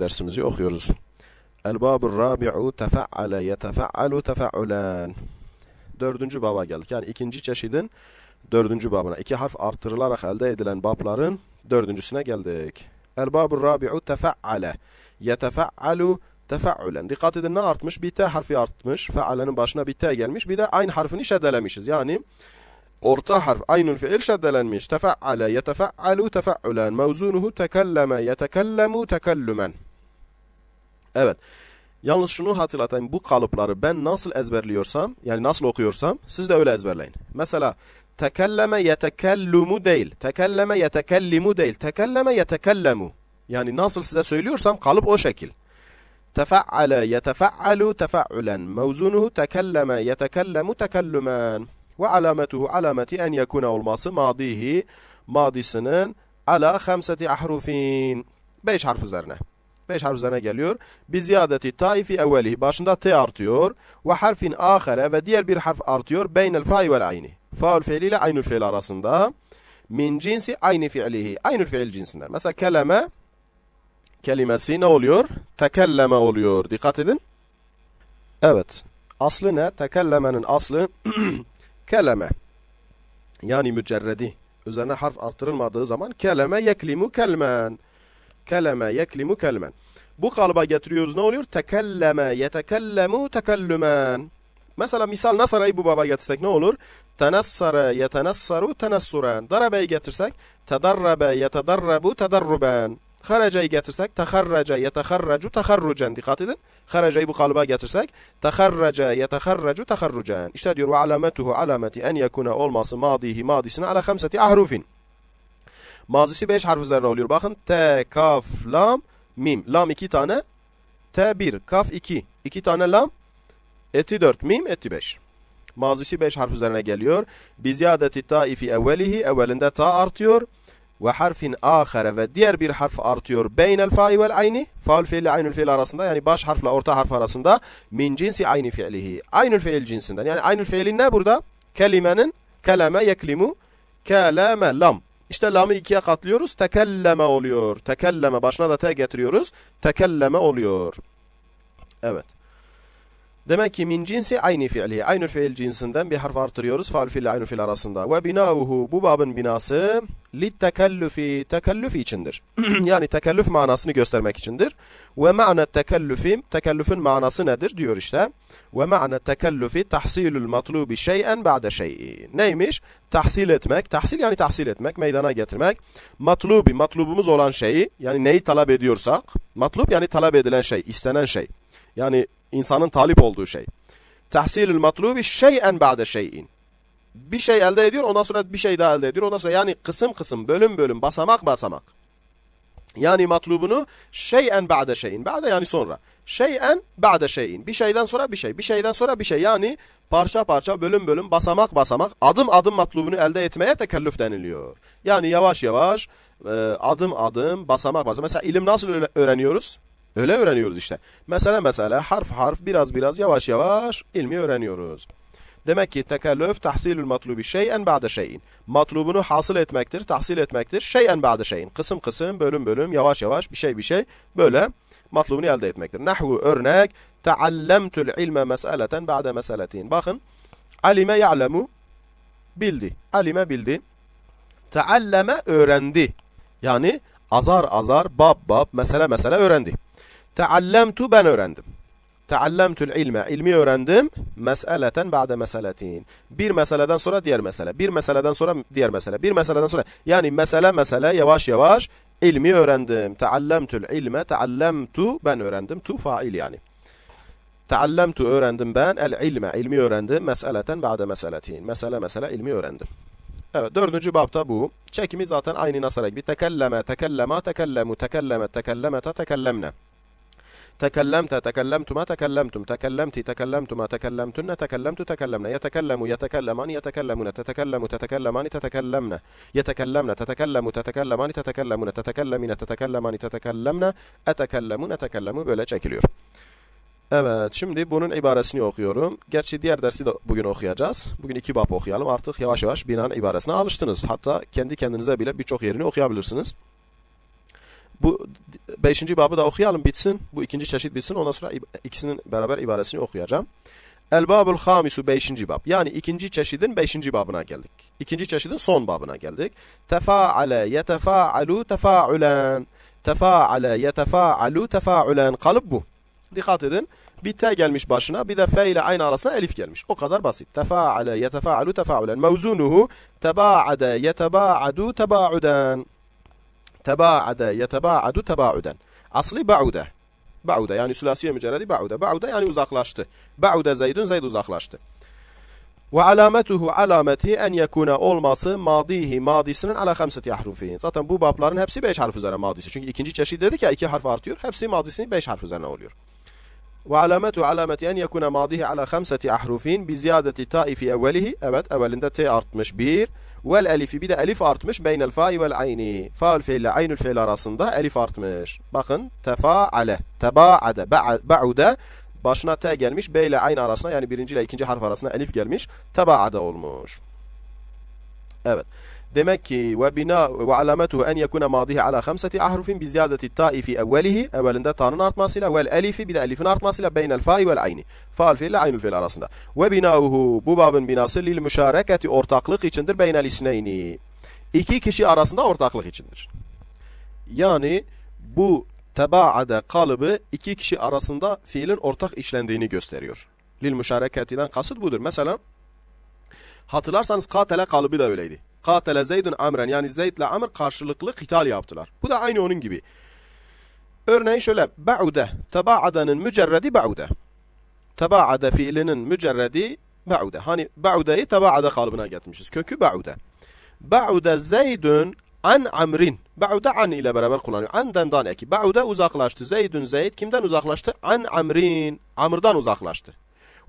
dersimizi okuyoruz. El-babur rabi'u tefa'ale yetefa'alu tefa'ulen. Dördüncü baba geldik. Yani ikinci çeşidin dördüncü babına. İki harf artırılarak elde edilen babların dördüncüsüne geldik. El-babur rabi'u tefa'ale yetefa'alu tefa'ulen. Dikkat edin ne artmış? Bir T harfi artmış. Fe'alenin başına bir T gelmiş. Bir de aynı harfini şeddelemişiz. Yani orta harf aynül fiil şeddelenmiş. Tefa'ale yetefa'alu tefa'ulen. Mevzunuhu tekelleme yetekellemu tekellümen. Evet. Yalnız şunu hatırlatayım. Bu kalıpları ben nasıl ezberliyorsam, yani nasıl okuyorsam siz de öyle ezberleyin. Mesela tekelleme yetekellumu değil. Tekelleme yetekellimu değil. Tekelleme yetekellemu. Yani nasıl size söylüyorsam kalıp o şekil. Tefa'ale yetefa'alu tefa'ulen. Mevzunuhu tekelleme yetekellemu tekellümen. Ve alametuhu alameti en yekune olması madihi madisinin ala hamseti ahrufin. Beş harf üzerine. Beş harf üzerine geliyor. Bi ziyadeti taifi evvelihi. Başında T artıyor. Ve harfin ahire ve diğer bir harf artıyor. Beynel fa'i vel ayni. Faul fiili ile aynül fiil arasında. Min cinsi aynı fiilihi. Aynül fiil cinsinden. Mesela kelime kelimesi ne oluyor? Tekelleme oluyor. Dikkat edin. Evet. Aslı ne? Tekellemenin aslı kelime. Yani mücerredi. Üzerine harf artırılmadığı zaman kelime yeklimu kelmen. Keleme yeklimu kelmen. Bu kalıba getiriyoruz ne oluyor? Tekelleme yetekellemu tekellümen. Mesela misal Nasara'yı bu baba getirsek ne olur? Tenassara yetenassaru tenassuren. Darabe'yi getirsek tedarrabe yetedarrabu tedarruben. Haraca'yı getirsek teharraca yeteharracu teharrucen. Dikkat edin. Haraca'yı bu kalıba getirsek teharraca yeteharracu teharrucen. İşte diyor ve alametuhu alameti en yekune olması madihi madisine ala hamseti ahrufin. Mazisi 5 harf üzerine oluyor. Bakın T, kaf, lam, mim. Lam 2 tane. T 1, kaf 2. 2 tane lam. Eti 4, mim, eti 5. Mazisi 5 harf üzerine geliyor. Biziyadeti taifi evvelihi. Evvelinde ta artıyor. Ve harfin ahire ve diğer bir harf artıyor. Beynel fa'i vel ayni. Faul fiili aynül fiil arasında. Yani baş harfle orta harf arasında. Min cinsi ayni fiilihi. Aynül fiil cinsinden. Yani aynül fiilin ne burada? Kelimenin keleme yeklimu. Keleme lam. İşte lamı ikiye katlıyoruz. Tekelleme oluyor. Tekelleme. Başına da te getiriyoruz. Tekelleme oluyor. Evet. Demek ki min cinsi aynı fiili. Aynı fiil cinsinden bir harf artırıyoruz. Faal fiil aynı fiil arasında. Ve binavuhu bu babın binası lit tekellufi tekellüf içindir. yani tekellüf manasını göstermek içindir. Ve ma'na tekellüfi tekellüfün manası nedir diyor işte. Ve ma'na tekellüfi tahsilul matlubi şey'en ba'de şey'i. Neymiş? Tahsil etmek. Tahsil yani tahsil etmek, meydana getirmek. Matlubi, matlubumuz olan şeyi yani neyi talep ediyorsak. Matlub yani talep edilen şey, istenen şey. Yani insanın talip olduğu şey. Tahsilül matlubi şey'en ba'de şey'in. Bir şey elde ediyor, ondan sonra bir şey daha elde ediyor. Ondan sonra yani kısım kısım, bölüm bölüm, basamak basamak. Yani matlubunu şey'en ba'de şey'in. Ba'de yani sonra. Şey'en ba'de şey'in. Bir şeyden sonra bir şey, bir şeyden sonra bir şey. Yani parça parça, bölüm bölüm, basamak basamak, adım adım matlubunu elde etmeye tekellüf deniliyor. Yani yavaş yavaş, adım adım, basamak basamak. Mesela ilim nasıl öğreniyoruz? Öyle öğreniyoruz işte. Mesela mesela harf harf biraz biraz yavaş yavaş ilmi öğreniyoruz. Demek ki tekellüf tahsilül matlubi şeyen ba'de şeyin. Matlubunu hasıl etmektir, tahsil etmektir. Şeyen ba'de şeyin. Kısım kısım, bölüm bölüm, yavaş yavaş bir şey bir şey böyle matlubunu elde etmektir. Nahvu örnek teallemtul ilme meseleten ba'de meseletin. Bakın alime ya'lemu bildi. Alime bildi. Tealleme öğrendi. Yani azar azar, bab bab, mesele mesele öğrendi. Teallemtu ben öğrendim. Teallemtul ilme. ilmi öğrendim. Meseleten ba'de meseletin. Bir meseleden sonra diğer mesele. Bir meseleden sonra diğer mesele. Bir meseleden sonra. Yani mesele mesele yavaş yavaş ilmi öğrendim. Teallemtul ilme. Teallemtu ben öğrendim. Tu fail yani. Teallemtu öğrendim ben. El ilme. ilmi öğrendim. Meseleten ba'de meseletin. Mesele mesele ilmi öğrendim. Evet dördüncü babta bu. Çekimi zaten aynı nasara gibi. Tekelleme, tekellema, tekellemu, tekelleme, tekellemete, tekellemne. تكلمت تكلمتما تكلمتم تكلمت تكلمتما تكلمتن تكلمت تكلمنا يتكلم يتكلمان يتكلمون تتكلم تتكلمان تتكلمن يتكلمن تتكلم تتكلمان تتكلمون تتكلمين تتكلمان تتكلمن أتكلمون تكلمون böyle çekiliyor. Evet şimdi bunun ibaresini okuyorum. Gerçi diğer dersi de bugün okuyacağız. Bugün iki bab okuyalım. Artık yavaş yavaş binanın ibaresine alıştınız. Hatta kendi kendinize bile birçok yerini okuyabilirsiniz. Bu beşinci babı da okuyalım bitsin. Bu ikinci çeşit bitsin. Ondan sonra ikisinin beraber ibaresini okuyacağım. El-babul hamisu beşinci bab. Yani ikinci çeşidin beşinci babına geldik. İkinci çeşidin son babına geldik. Tefaale yetefaalu tefaulen. Tefaale yetefaalu tefaulen. Kalıp bu. Dikkat edin. Bir te gelmiş başına bir de fe ile aynı arasına elif gelmiş. O kadar basit. Tefaale yetefaalu tefaulen. Mevzunuhu tebaade yetebaadu tebauden. Tebaade yetebaadu tebauden. Aslı ba'ude. Ba'ude yani sülasiye mücerredi ba'ude. Ba'ude yani uzaklaştı. Ba'ude Zeydun Zeyd uzaklaştı. Ve alametuhu alameti en yekuna olması madihi madisinin ala hamseti ahrufin. Zaten bu babların hepsi 5 harf üzerine madisi. Çünkü ikinci çeşit dedik ya iki harf artıyor. Hepsi madisini 5 harf üzerine oluyor. Ve alametu alameti en yekuna madihi ala hamseti ahrufin bi ziyadeti ta'i fi evvelihi. Evet evvelinde t artmış 1. Vel elifi bir de elif artmış beynel fa'i vel ayni. Fa'ül fiil ile aynül fiil arasında elif artmış. Bakın tefaale, tebaade, ba'ude başına t gelmiş. B ile aynı arasına yani birinci ile ikinci harf arasına elif gelmiş. Tebaade olmuş. Evet. Demek ki ve bina ve alametuhu en yekuna madihi ala khamsati ahrufin bi ziyadeti ta'i fi evvelihi evvelinde ta'nın artmasıyla vel elifi bir de elifin artmasıyla beynel fa'i vel ayni. Fa'al fiil ile aynül fiil arasında. Ve binauhu bu babın binası lil müşareketi ortaklık içindir beynel isneyni. İki kişi arasında ortaklık içindir. Yani bu tebaade kalıbı iki kişi arasında fiilin ortak işlendiğini gösteriyor. Lil müşareketiden kasıt budur. Mesela hatırlarsanız katele kalıbı da öyleydi. Katele Zeydun Amren yani Zeyd ile Amr karşılıklı kital yaptılar. Bu da aynı onun gibi. Örneğin şöyle ba'ude tebaada'nın mücerredi ba'ude. Tebaade fiilinin mücerredi ba'ude. Hani ba'udeyi tebaade kalıbına getirmişiz. Kökü ba'ude. Ba'ude Zeydun an Amrin. Ba'ude an ile beraber kullanıyor. An'dan dan eki. Ba'ude uzaklaştı. Zeydun Zeyd kimden uzaklaştı? An Amrin. Amr'dan uzaklaştı.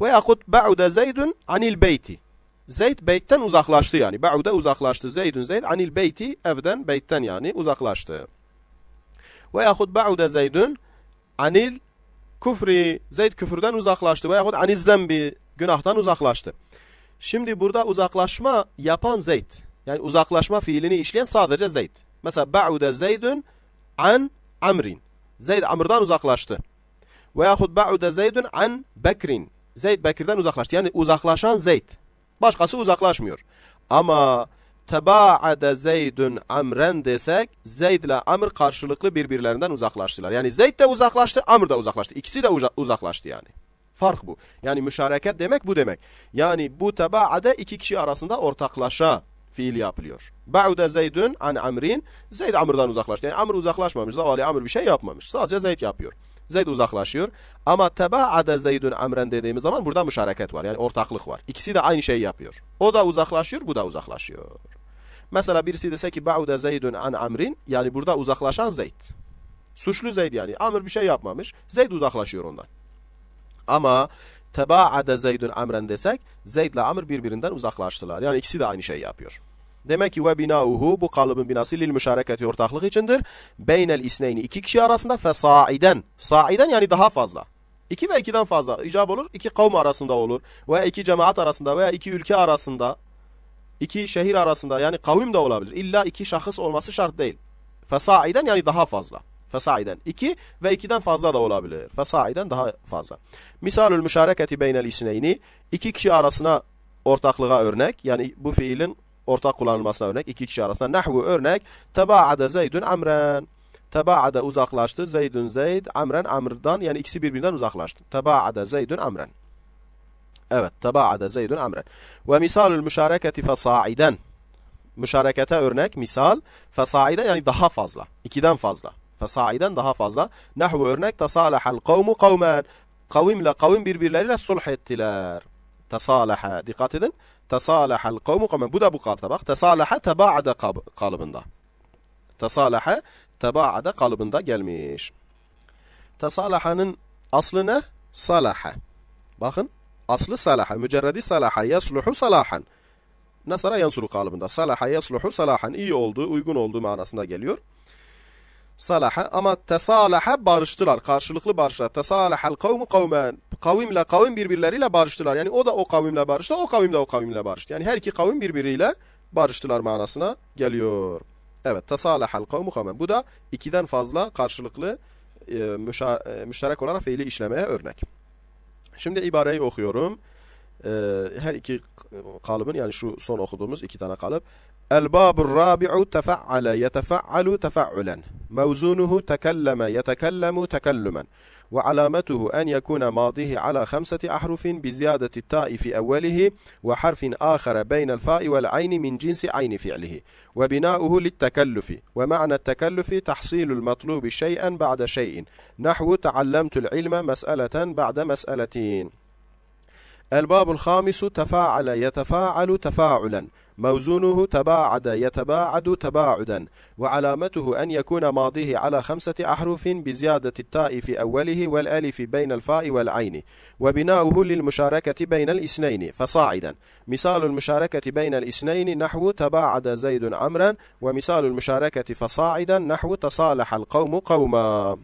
Ve yakut ba'ude Zeydun anil beyti. Zeyd beytten uzaklaştı yani. Ba'ude uzaklaştı. Zeydun Zeyd anil beyti evden beytten yani uzaklaştı. Ve yahut ba'ude Zeydun anil kufri. Zeyd küfürden uzaklaştı. Ve yahut anil zembi günahtan uzaklaştı. Şimdi burada uzaklaşma yapan Zeyd. Yani uzaklaşma fiilini işleyen sadece Zeyd. Mesela ba'ude Zeydun an amrin. Zeyd amrdan uzaklaştı. Ve yahut ba'ude Zeydun an bekrin. Zeyd Bekir'den uzaklaştı. Yani uzaklaşan Zeyd. Başkası uzaklaşmıyor. Ama tebaade Zeydun amren desek Zeyd ile Amr karşılıklı birbirlerinden uzaklaştılar. Yani Zeyd de uzaklaştı, Amr da uzaklaştı. İkisi de uzaklaştı yani. Fark bu. Yani müşareket demek bu demek. Yani bu tebaade iki kişi arasında ortaklaşa fiil yapılıyor. Ba'ude Zeydun an Amrin. Zeyd Amr'dan uzaklaştı. Yani Amr uzaklaşmamış. Zavallı Amr bir şey yapmamış. Sadece Zeyd yapıyor. Zeyd uzaklaşıyor. Ama tebaade Zeydun amren dediğimiz zaman burada müşareket var. Yani ortaklık var. İkisi de aynı şeyi yapıyor. O da uzaklaşıyor, bu da uzaklaşıyor. Mesela birisi dese ki ba'ude Zeydun an amrin yani burada uzaklaşan Zeyd. Suçlu Zeyd yani. Amr bir şey yapmamış. Zeyd uzaklaşıyor ondan. Ama tebaade Zeydun amren desek Zeyd ile Amr birbirinden uzaklaştılar. Yani ikisi de aynı şeyi yapıyor. Demek ki ve binauhu bu kalıbın binası lil müşareketi ortaklık içindir. Beynel isneyni iki kişi arasında fesaiden. Saiden yani daha fazla. İki ve ikiden fazla icap olur. İki kavm arasında olur. Veya iki cemaat arasında veya iki ülke arasında. iki şehir arasında yani kavim de olabilir. İlla iki şahıs olması şart değil. Fesaiden yani daha fazla. Fesaiden. iki ve ikiden fazla da olabilir. Fesaiden daha fazla. Misalül müşareketi beynel isneyni. iki kişi arasına ortaklığa örnek. Yani bu fiilin ortak kullanılmasına örnek. iki kişi arasında nahvu örnek. Tebaade Zeydun Amren. Tebaade uzaklaştı. Zeydun Zeyd. Amren Amr'dan yani ikisi birbirinden uzaklaştı. Tebaade Zeydun Amren. Evet. Tebaade Zeydun Amren. Ve misalül müşareketi fesaiden. Müşarekete örnek misal fesaiden yani daha fazla. ikiden fazla. Fesaiden daha fazla. Nahvu örnek tasalahal kavmu kavmen. Kavimle kavim birbirleriyle sulh ettiler. Tasalaha. Dikkat edin. Tesalahal kavmu. Bu da bu kalıpta bak. Tesalaha tebaade kalıbında. Tesalaha tebaade kalıbında gelmiş. Tesalahanın aslı ne? Salaha. Bakın. Aslı salaha. Mücerredi salaha. Yasluhu salahan. Nasara yansuru kalıbında. Salaha yasluhu salahan. İyi olduğu, uygun olduğu manasında geliyor. Salaha ama tesalaha barıştılar. Karşılıklı barıştılar. Tesalahal kavmu kavmen. Kavimle kavim birbirleriyle barıştılar. Yani o da o kavimle barıştı, o kavim de o kavimle barıştı. Yani her iki kavim birbiriyle barıştılar manasına geliyor. Evet, tasalahal kavmu kavmen. Bu da ikiden fazla karşılıklı e, e, müşterek olarak fiili işlemeye örnek. Şimdi ibareyi okuyorum. E, her iki kalıbın yani şu son okuduğumuz iki tane kalıp. El-babur rabi'u tefa'ale yetefa'alu tefa'ulen. Mevzunuhu tekelleme yetekellemu tekellümen. وعلامته أن يكون ماضيه على خمسة أحرف بزيادة التاء في أوله وحرف آخر بين الفاء والعين من جنس عين فعله وبناؤه للتكلف ومعنى التكلف تحصيل المطلوب شيئا بعد شيء نحو تعلمت العلم مسألة بعد مسألتين الباب الخامس تفاعل يتفاعل تفاعلا. موزونه تباعد يتباعد تباعدا. وعلامته أن يكون ماضيه على خمسة أحرف بزيادة التاء في أوله والألف بين الفاء والعين. وبناؤه للمشاركة بين الاثنين فصاعدا. مثال المشاركة بين الاثنين نحو تباعد زيد عمرا ومثال المشاركة فصاعدا نحو تصالح القوم قوما.